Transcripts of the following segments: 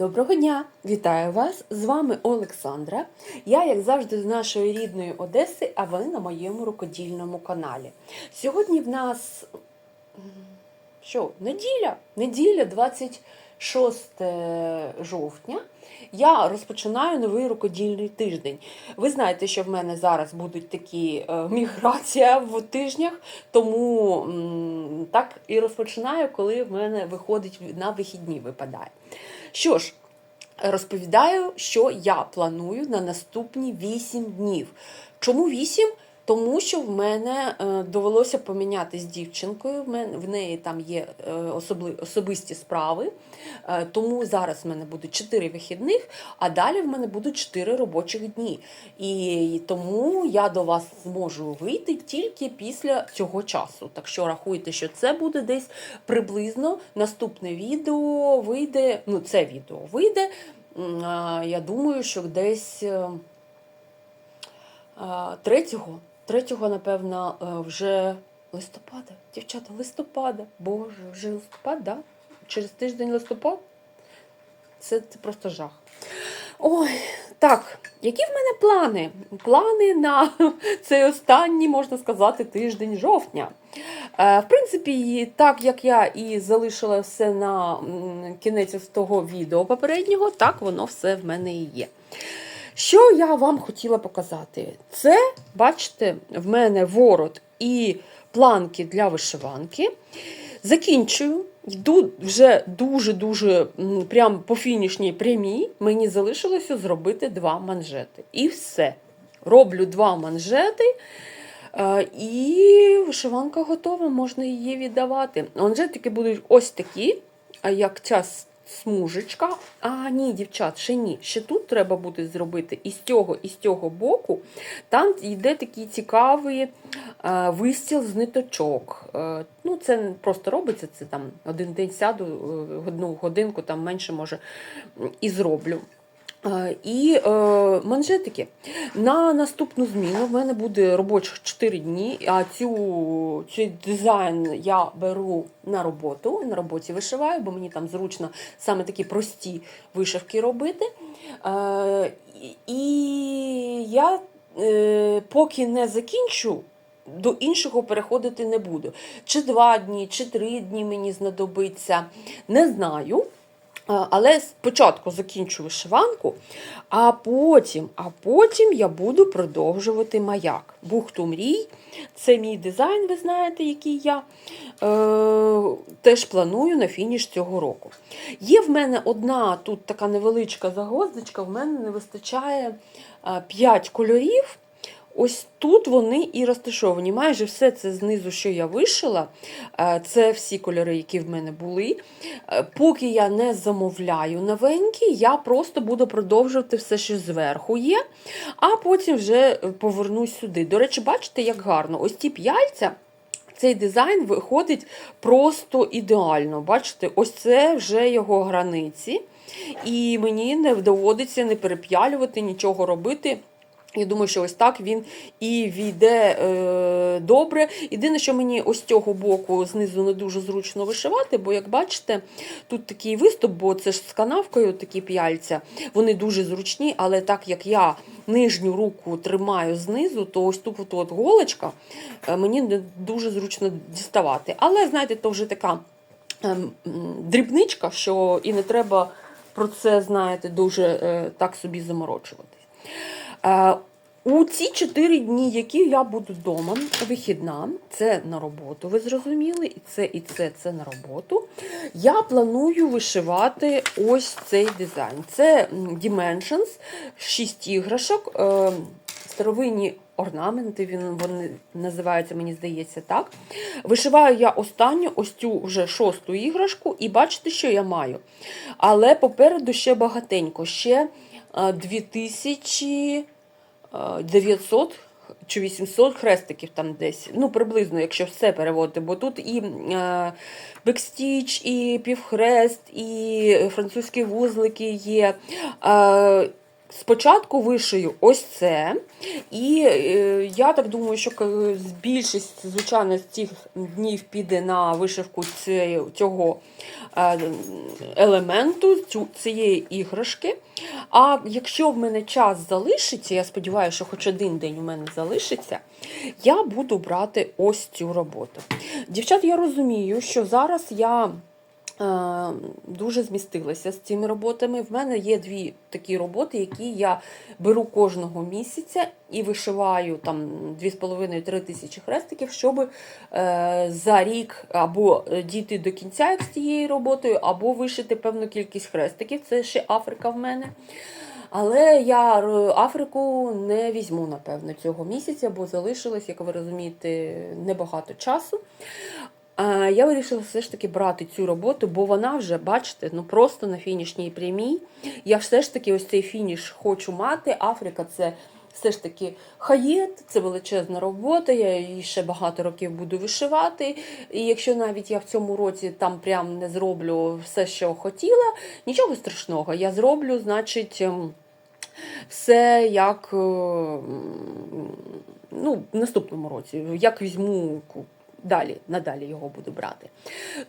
Доброго дня! Вітаю вас! З вами Олександра. Я, як завжди, з нашої рідної Одеси, а ви на моєму рукодільному каналі. Сьогодні в нас що, неділя? Неділя, 26 жовтня. Я розпочинаю новий рукодільний тиждень. Ви знаєте, що в мене зараз будуть такі е, міграція в тижнях, тому так і розпочинаю, коли в мене виходить на вихідні випадає. Що ж, розповідаю, що я планую на наступні 8 днів. Чому 8? Тому що в мене е, довелося поміняти з дівчинкою. В неї там є е, особисті справи. Е, тому зараз в мене буде 4 вихідних, а далі в мене будуть 4 робочих дні. І тому я до вас зможу вийти тільки після цього часу. Так що рахуйте, що це буде десь приблизно наступне відео вийде. Ну, це відео вийде. Я думаю, що десь. е, а, Третього, напевно, е, вже листопада. Дівчата, листопада. Боже, вже листопад, да? Через тиждень листопад? Це, це просто жах. Ой, так, які в мене плани? Плани на цей останній, можна сказати, тиждень жовтня. Е, В принципі, так як я і залишила все на кінець того відео попереднього, так воно все в мене і є. Що я вам хотіла показати? Це, бачите, в мене ворот і планки для вишиванки. Закінчую. Йду вже дуже-дуже прям по фінішній прямій. Мені залишилося зробити два манжети. І все. Роблю два манжети. е, І вишиванка готова, можна її віддавати. Манжетики будуть ось такі, а як ця смужечка. А, ні, дівчат, ще ні. Ще тут треба буде зробити і з цього, і з цього боку. Там йде такий цікавий е, вистіл з ниточок. Е, ну, це просто робиться, це там один день сяду, е, одну годинку, там менше може, і зроблю. Е, І е, манжетики. На наступну зміну в мене буде робочих 4 дні, а цю, цей дизайн я беру на роботу, на роботі вишиваю, бо мені там зручно саме такі прості вишивки робити. Е, і- я е, поки не закінчу. До іншого переходити не буду. Чи два дні, чи три дні мені знадобиться, не знаю. Але спочатку закінчу вишиванку, а потім, а потім я буду продовжувати маяк. Бухту мрій. Це мій дизайн, ви знаєте, який я е, теж планую на фініш цього року. Є в мене одна тут така невеличка загвоздочка, в мене не вистачає 5 кольорів. Ось тут вони і розташовані. Майже все це знизу, що я вишила, е, це всі кольори, які в мене були. Е, Поки я не замовляю новенькі, я просто буду продовжувати все, що зверху є, а потім вже е, повернусь сюди. До речі, бачите, як гарно. Ось ті п'яльця. Цей дизайн виходить просто ідеально. Бачите, ось це вже його границі. І мені не доводиться не переп'ялювати, нічого робити. Я думаю, що ось так він і війде е, добре. Єдине, що мені ось цього боку знизу не дуже зручно вишивати, бо, як бачите, тут такий виступ, бо це ж з канавкою такі п'яльця, вони дуже зручні, але так як я нижню руку тримаю знизу, то ось тут от, от голочка е, мені не дуже зручно діставати. Але, знаєте, то вже така м, дрібничка, що і не треба про це, знаєте, дуже е, так собі заморочуватись. Е, У ці чотири дні, які я буду вдома, вихідна, це на роботу, ви зрозуміли, і це, і це, це на роботу. Я планую вишивати ось цей дизайн. Це Dimensions, 6 іграшок, е, старовинні орнаменти, він, вони називаються, мені здається, так. Вишиваю я останню, ось цю вже шосту іграшку, і бачите, що я маю. Але попереду ще багатенько, ще е, 2000. 900 чи 800 хрестиків там десь. Ну, приблизно, якщо все переводити, бо тут і е, бекстіч, і півхрест, і французькі вузлики є. Е, спочатку вишию ось це. І е, я так думаю, що більшість, звичайно, з цих днів піде на вишивку цього е, елементу, цієї іграшки. А якщо в мене час залишиться, я сподіваюся, що хоч один день у мене залишиться, я буду брати ось цю роботу. Дівчат, я розумію, що зараз я дуже змістилася з цими роботами. В мене є дві такі роботи, які я беру кожного місяця і вишиваю там 2,5-3 тисячі хрестиків, щоб е, за рік або дійти до кінця з цією роботою, або вишити певну кількість хрестиків. Це ще Африка в мене. Але я Африку не візьму, напевно, цього місяця, бо залишилось, як ви розумієте, небагато часу. Я вирішила все ж таки брати цю роботу, бо вона вже, бачите, ну просто на фінішній прямій. Я все ж таки ось цей фініш хочу мати. Африка це все ж таки хаєт, це величезна робота. Я її ще багато років буду вишивати. І якщо навіть я в цьому році там прям не зроблю все, що хотіла, нічого страшного. Я зроблю, значить. ем, Все як е, ну, в наступному році, як візьму далі, надалі його буду брати.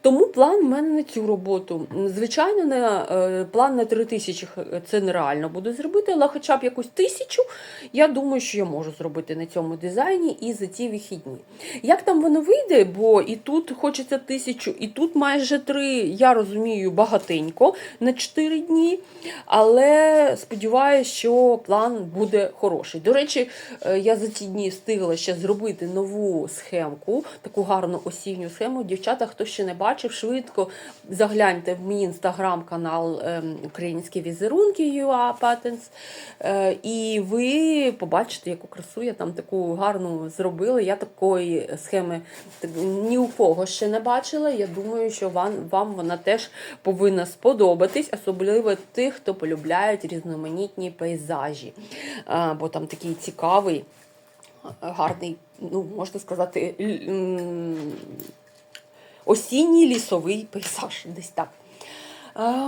Тому план в мене на цю роботу. Звичайно, на, е, план на 3 тисячі це нереально буде зробити, але хоча б якусь тисячу, я думаю, що я можу зробити на цьому дизайні і за ці вихідні. Як там воно вийде, бо і тут хочеться тисячу, і тут майже три, я розумію, багатенько на 4 дні. Але сподіваюся, що план буде хороший. До речі, е, я за ці дні встигла ще зробити нову схемку, таку гарну осінню схему. Дівчата, хто ще не бачив, швидко загляньте в мій інстаграм-канал ем, Українські візерунки UA Patents, е, і ви побачите, яку красу я там таку гарну зробила. Я такої схеми ні у кого ще не бачила. Я думаю, що вам, вам вона теж повинна сподобатись, особливо тих, хто полюбляють різноманітні пейзажі. Бо там такий цікавий, гарний, ну, можна сказати, осінній лісовий пейзаж. Десь так.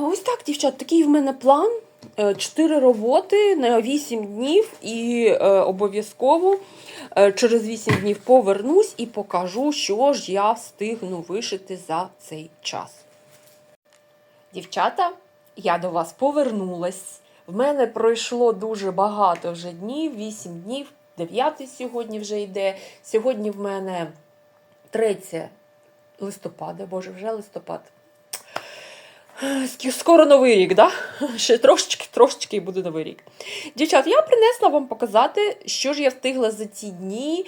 Ось так, дівчат, такий в мене план. Е, Чотири роботи на 8 днів, і е, обов'язково е, через 8 днів повернусь і покажу, що ж я встигну вишити за цей час. Дівчата, я до вас повернулась. В мене пройшло дуже багато вже днів, 8 днів, 9 сьогодні вже йде. Сьогодні в мене 3 листопада, боже, вже листопад. Скоро новий рік, да? Ще трошечки, трошечки і буде новий рік. Дівчат, я принесла вам показати, що ж я встигла за ці дні.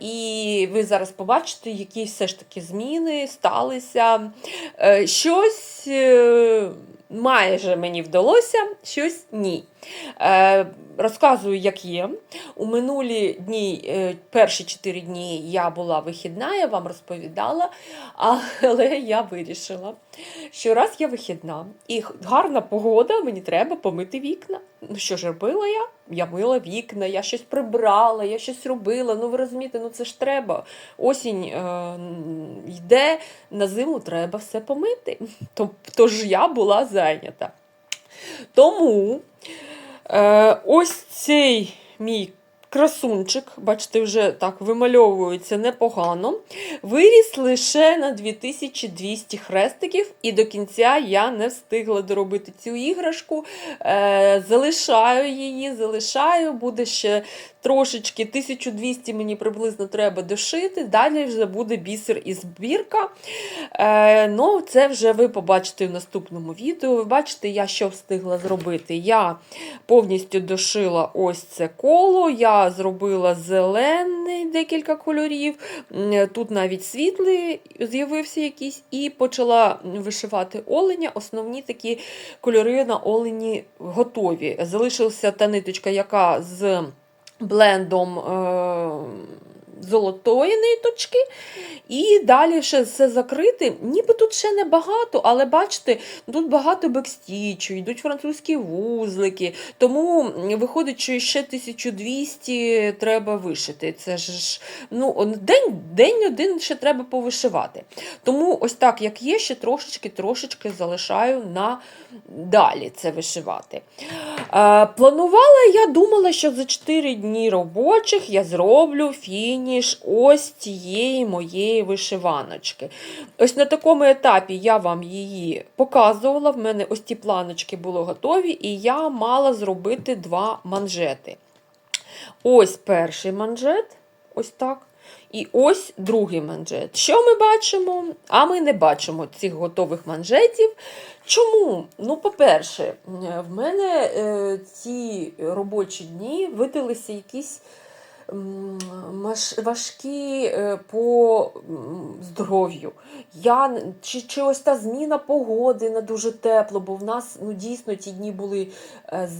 І ви зараз побачите, які все ж таки зміни сталися. Е, Щось е, майже мені вдалося, щось ні. Е, Розказую, як є. У минулі дні, е, перші чотири дні я була вихідна, я вам розповідала, але я вирішила, що раз я вихідна і гарна погода, мені треба помити вікна. Ну що ж робила я? Я мила вікна, я щось прибрала, я щось робила. Ну ви розумієте, ну це ж треба. Осінь е, йде, на зиму треба все помити. То- Тож я була зайнята. Тому ось цей мій красунчик, бачите, вже так вимальовується непогано. Виріс лише на 2200 хрестиків, і до кінця я не встигла доробити цю іграшку. Е, залишаю її, залишаю, буде ще трошечки 1200 мені приблизно треба дошити. Далі вже буде бісер і збірка. Е, ну, це вже ви побачите в наступному відео. Ви бачите, я що встигла зробити. Я повністю дошила ось це коло, я зробила зелений декілька кольорів. Тут навіть світлий з'явився якийсь, і почала вишивати оленя. Основні такі кольори на олені готові. Залишилася та ниточка, яка з блендом. Е- золотої ниточки. І далі ще все закрити. Ніби тут ще не багато, але бачите, тут багато бекстічу, йдуть французькі вузлики. Тому виходить, що ще 1200 треба вишити. Це ж ну, день, день один ще треба повишивати. Тому ось так, як є, ще трошечки-трошечки залишаю на далі це вишивати. Планувала, я думала, що за 4 дні робочих я зроблю фініш ось цієї моєї вишиваночки. Ось на такому етапі я вам її показувала. В мене ось ті планочки були готові, і я мала зробити два манжети. Ось перший манжет, ось так. І ось другий манжет. Що ми бачимо? А ми не бачимо цих готових манжетів. Чому? Ну, по-перше, в мене е, ці робочі дні видалися якісь важкі е, по здоров'ю. Я, чи, чи ось та зміна погоди на дуже тепло, бо в нас ну, дійсно ті дні були е,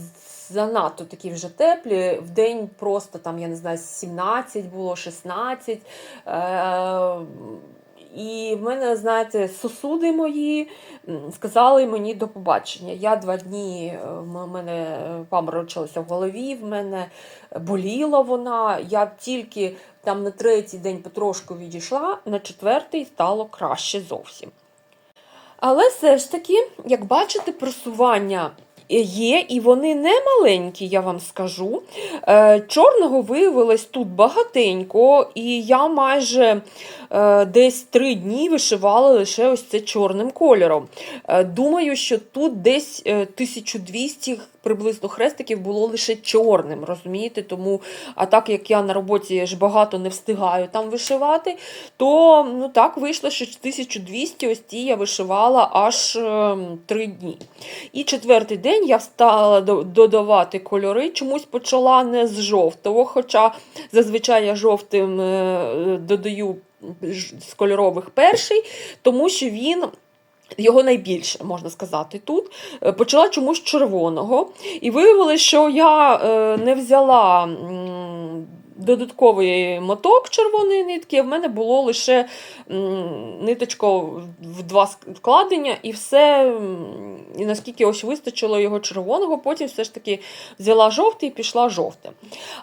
занадто такі вже теплі. В день просто там, я не знаю, 17 було, 16. Е, і в мене, знаєте, сосуди мої сказали мені до побачення. Я два дні е, в мене е, паморочилася в голові, в мене боліла вона. Я тільки там на третій день потрошку відійшла, на четвертий стало краще зовсім. Але все ж таки, як бачите, просування є, і вони не маленькі, я вам скажу. Е, Чорного виявилось тут багатенько, і я майже е, десь три дні вишивала лише ось це чорним кольором. Е, Думаю, що тут десь е, 1200 приблизно хрестиків було лише чорним, розумієте? Тому, а так як я на роботі ж багато не встигаю там вишивати, то ну так вийшло, що 1200 ось ті я вишивала аж е, три дні. І четвертий день я стала до- додавати кольори. Чомусь почала не з жовтого, хоча зазвичай я жовтим е, додаю з кольорових перший, тому що він. Його найбільше, можна сказати, тут. Е, Почала чомусь червоного. І виявилося, що я е, не взяла додатковий моток червоної нитки, а в мене було лише ниточка в два складення, і все, і наскільки ось вистачило його червоного, потім все ж таки взяла жовтий і пішла жовтим.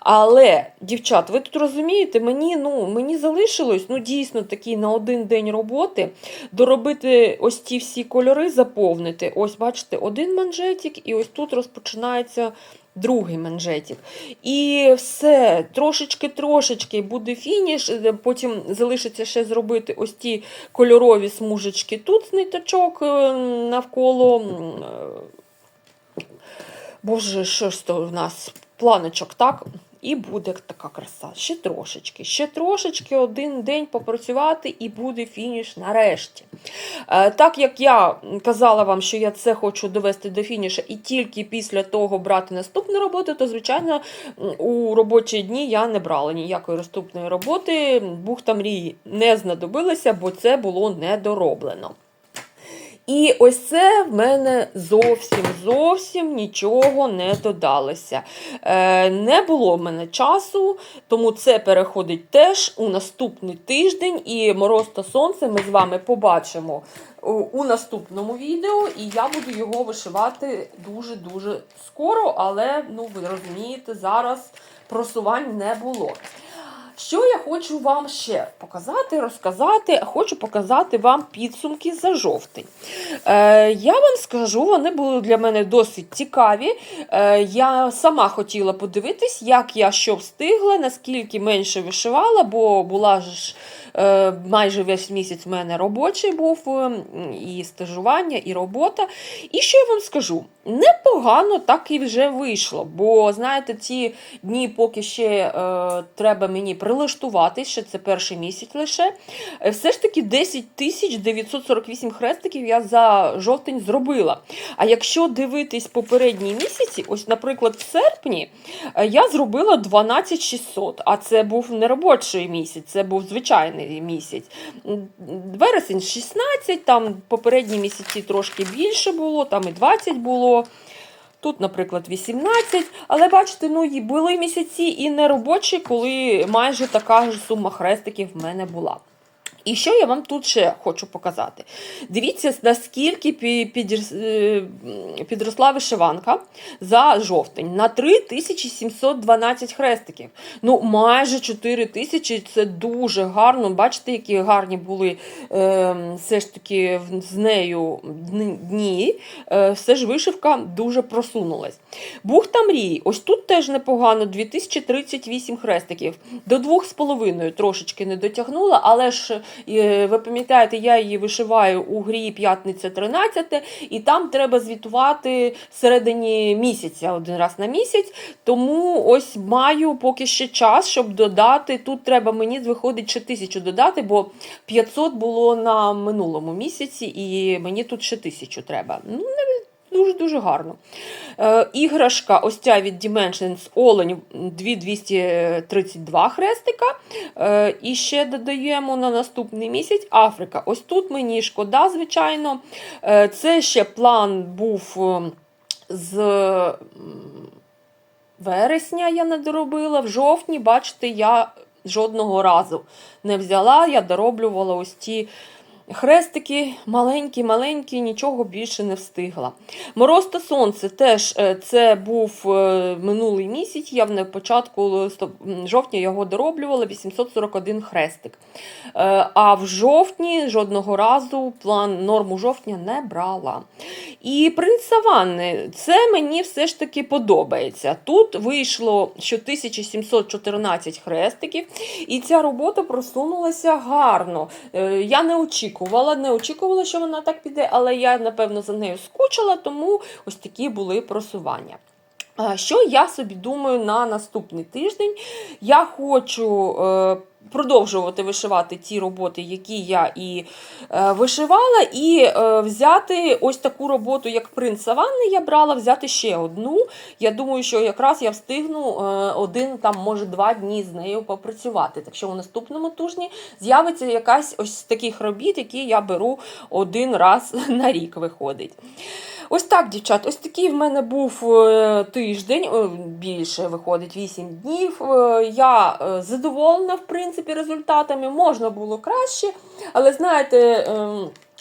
Але, дівчат, ви тут розумієте, мені, ну, мені залишилось ну, дійсно такий на один день роботи доробити ось ті всі кольори, заповнити. Ось, бачите, один манжетик, і ось тут розпочинається другий манжетик. І все, трошечки-трошечки буде фініш. е, Потім залишиться ще зробити ось ті кольорові смужечки тут ниточок е, навколо. е, Боже, що ж то в нас? Планочок, так? І буде така краса. Ще трошечки, ще трошечки один день попрацювати, і буде фініш нарешті. Е, так як я казала вам, що я це хочу довести до фініша, і тільки після того брати наступну роботу, то, звичайно, у робочі дні я не брала ніякої наступної роботи. Бухта мрії не знадобилася, бо це було недороблено. І ось це в мене зовсім зовсім нічого не додалося. Е, не було в мене часу, тому це переходить теж у наступний тиждень. І мороз та сонце ми з вами побачимо у, наступному відео. І я буду його вишивати дуже-дуже скоро, але ну, ви розумієте, зараз просувань не було. Що я хочу вам ще показати, розказати? Хочу показати вам підсумки за жовтень. Е, я вам скажу, вони були для мене досить цікаві. Е, я сама хотіла подивитись, як я що встигла, наскільки менше вишивала, бо була ж майже весь місяць в мене робочий був, е, і стажування, і робота. І що я вам скажу? Непогано так і вже вийшло. Бо, знаєте, ці дні, поки ще е, треба мені прилаштуватись, ще це перший місяць лише. е, Все ж таки 10 тисяч 948 хрестиків я за жовтень зробила. А якщо дивитись попередні місяці, ось, наприклад, в серпні е, я зробила 12 600, а це був не робочий місяць, це був звичайний місяць. Вересень 16, там попередні місяці трошки більше було, там і 20 було. Тут, наприклад, 18, але бачите, ну і були місяці і не робочі, коли майже така ж сума хрестиків в мене була. І що я вам тут ще хочу показати? Дивіться, наскільки е, підросла вишиванка за жовтень на 3712 хрестиків. Ну, майже 4 тисячі це дуже гарно. Бачите, які гарні були е, все ж таки з нею дні. Е, все ж вишивка дуже просунулась. Бухта мрій. Ось тут теж непогано, 2038 хрестиків. До 2,5 трошечки не дотягнула, але ж ви пам'ятаєте, я її вишиваю у грі п'ятниця 13, і там треба звітувати всередині місяця, один раз на місяць. Тому ось маю поки ще час, щоб додати. Тут треба мені виходить ще тисячу додати, бо 500 було на минулому місяці, і мені тут ще тисячу треба. Ну, Дуже-дуже гарно. Е, іграшка, ось ця від Dimensions Олень 2232 хрестика. Е, і ще додаємо на наступний місяць Африка. Ось тут мені шкода, звичайно. Е, це ще план був е, з вересня, я не доробила. В жовтні, бачите, я жодного разу не взяла. Я дороблювала ось ті. Хрестики маленькі-маленькі, нічого більше не встигла. Мороз та сонце теж е, це був е, минулий місяць. Я в початку жовтня його дороблювала 841 хрестик. Е, А в жовтні жодного разу план норму жовтня не брала. І принц Саванни, це мені все ж таки подобається. Тут вийшло що 1714 хрестиків, і ця робота просунулася гарно. Е, Я не очікувала, не очікувала, що вона так піде, але я, напевно, за нею скучила, тому ось такі були просування. Що я собі думаю на наступний тиждень? Я хочу е, продовжувати вишивати ті роботи, які я і е, вишивала, і е, взяти ось таку роботу, як принц Саванни, я брала, взяти ще одну. Я думаю, що якраз я встигну е, один, там, може, два дні з нею попрацювати. Так що у наступному тижні з'явиться якась ось з таких робіт, які я беру один раз на рік виходить. Ось так, дівчат, ось такий в мене був тиждень, більше виходить 8 днів. Я задоволена, в принципі, результатами. Можна було краще, але знаєте.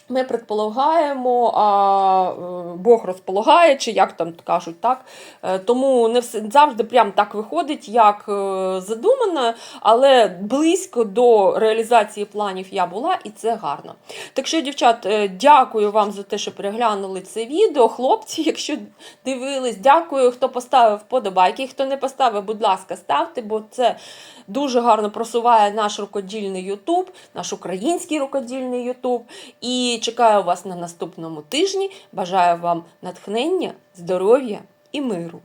Ми предполагаємо, а е, Бог розполагає, чи як там кажуть, так. Е, Тому не все завжди прям так виходить, як е, задумано, але близько до реалізації планів я була, і це гарно. Так що, дівчат, дякую вам за те, що переглянули це відео. Хлопці, якщо дивились, дякую, хто поставив вподобайки. Хто не поставив, будь ласка, ставте, бо це дуже гарно просуває наш рукодільний Ютуб, наш український рукодільний Ютуб. І чекаю вас на наступному тижні. Бажаю вам натхнення, здоров'я і миру.